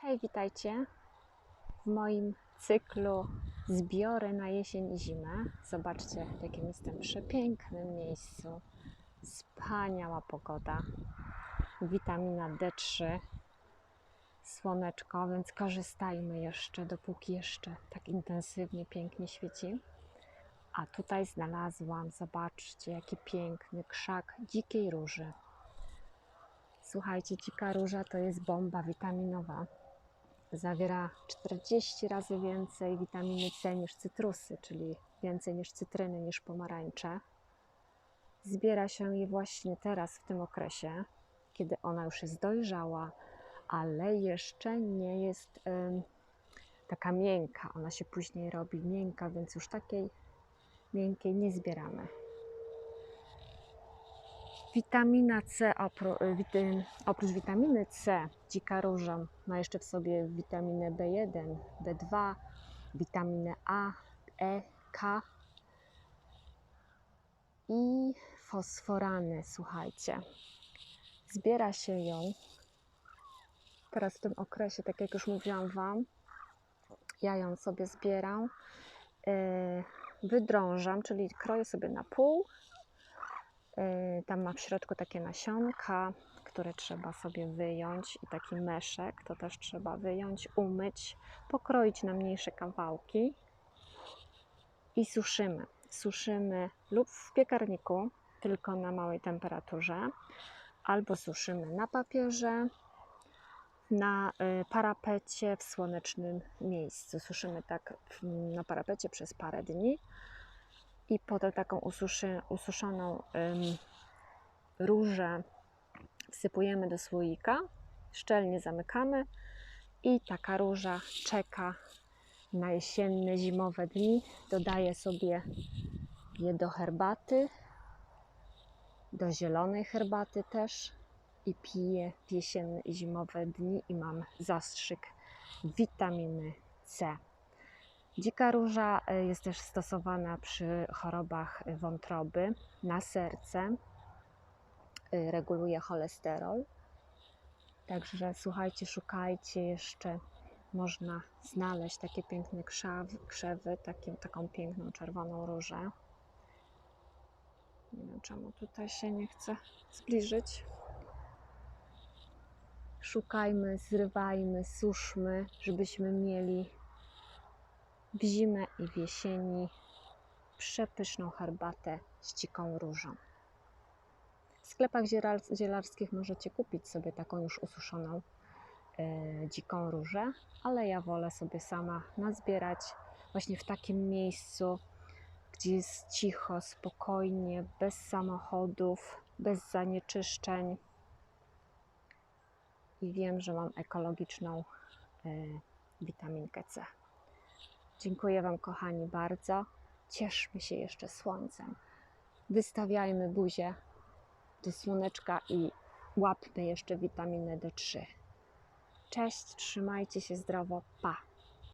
Hej, witajcie w moim cyklu Zbiory na jesień i zimę. Zobaczcie, w jakim jestem przepięknym miejscu. Wspaniała pogoda, witamina D3, słoneczko, więc korzystajmy jeszcze, dopóki jeszcze tak intensywnie, pięknie świeci. A tutaj znalazłam, zobaczcie, jaki piękny krzak dzikiej róży. Słuchajcie, dzika róża to jest bomba witaminowa. Zawiera 40 razy więcej witaminy C niż cytrusy, czyli więcej niż cytryny, niż pomarańcze. Zbiera się je właśnie teraz, w tym okresie, kiedy ona już jest dojrzała, ale jeszcze nie jest em, taka miękka. Ona się później robi miękka, więc już takiej miękkiej nie zbieramy. Witamina C, y, oprócz witaminy C, dzika róża ma jeszcze w sobie witaminę B1, B2, witaminę A, E, K i fosforany. Słuchajcie, zbiera się ją teraz w tym okresie, tak jak już mówiłam Wam, ja ją sobie zbieram, yy, wydrążam, czyli kroję sobie na pół Tam ma w środku takie nasionka, które trzeba sobie wyjąć i taki meszek, to też trzeba wyjąć, umyć, pokroić na mniejsze kawałki i suszymy. Suszymy lub w piekarniku, tylko na małej temperaturze, albo suszymy na papierze, na y, parapecie w słonecznym miejscu. Suszymy tak na parapecie przez parę dni i potem taką ususzy, ususzoną ym, różę wsypujemy do słoika, szczelnie zamykamy i taka róża czeka na jesienne, zimowe dni. Dodaję sobie je do herbaty, do zielonej herbaty też i piję w jesienne i zimowe dni i mam zastrzyk witaminy C. Dzika róża y, jest też stosowana przy chorobach y, wątroby, na serce, y, reguluje cholesterol. Także słuchajcie, szukajcie jeszcze. Można znaleźć takie piękne krzaw, krzewy, takie, taką piękną czerwoną różę. Nie wiem czemu tutaj się nie chce zbliżyć. Szukajmy, zrywajmy, suszmy, żebyśmy mieli w zimę i w jesieni przepyszną herbatę z dziką różą. W sklepach zielar- zielarskich możecie kupić sobie taką już ususzoną e, dziką różę, ale ja wolę sobie sama nazbierać właśnie w takim miejscu, gdzie jest cicho, spokojnie, bez samochodów, bez zanieczyszczeń. I wiem, że mam ekologiczną e, witaminkę C. Dziękuję Wam, kochani, bardzo. Cieszmy się jeszcze słońcem. Wystawiajmy buzię do słoneczka i łapmy jeszcze witaminę D3. Cześć, trzymajcie się zdrowo. Pa!